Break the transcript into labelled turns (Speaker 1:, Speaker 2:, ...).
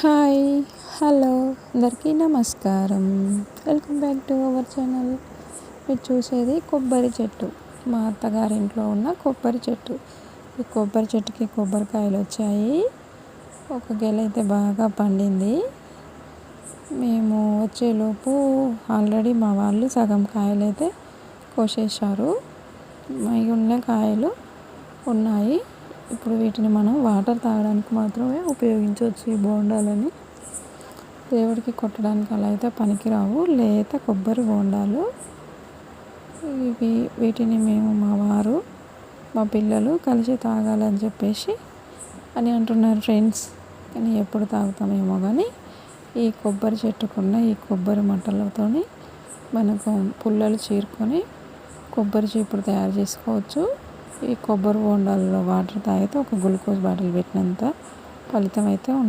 Speaker 1: Hi hello అందరికీ నమస్కారం. Welcome back to our channel. మీరు చూసేది కొబ్బరి చెట్టు. మా అత్తగారింట్లో ఉన్న కొబ్బరి చెట్టు. ఈ కొబ్బరి చెట్టుకి కొబ్బరికాయలు వచ్చాయి. ఒక గెల అయితే బాగా పండింది. మేము వచ్చేలోపు ఆల్రెడీ మా వాళ్ళు సగం కాయలు అయితే కోసేశారు. ఉన్న కాయలు ఉన్నాయి. ఇప్పుడు వీటిని మనం వాటర్ తాగడానికి మాత్రమే ఉపయోగించవచ్చు ఈ బోండాలని. దేవుడికి కొట్టడానికి అలా అయితే పనికిరావు. లేత కొబ్బరి బోండాలు. ఇవి వీటిని మేము మా వారు మా పిల్లలు కలిసి తాగాలని చెప్పేసి అని అంటున్నారు ఫ్రెండ్స్. కానీ ఎప్పుడు తాగుతామేమో కానీ ఈ కొబ్బరి చెట్టుకున్న ఈ కొబ్బరి మంటలతోని మనకు పుల్లలు చీరుకొని కొబ్బరి చీపుడు తయారు చేసుకోవచ్చు. ఈ కొబ్బరి బోండాల్లో వాటర్ తాగితే ఒక గ్లూకోజ్ బాటిల్ పెట్టినంత ఫలితం అయితే ఉంటుంది.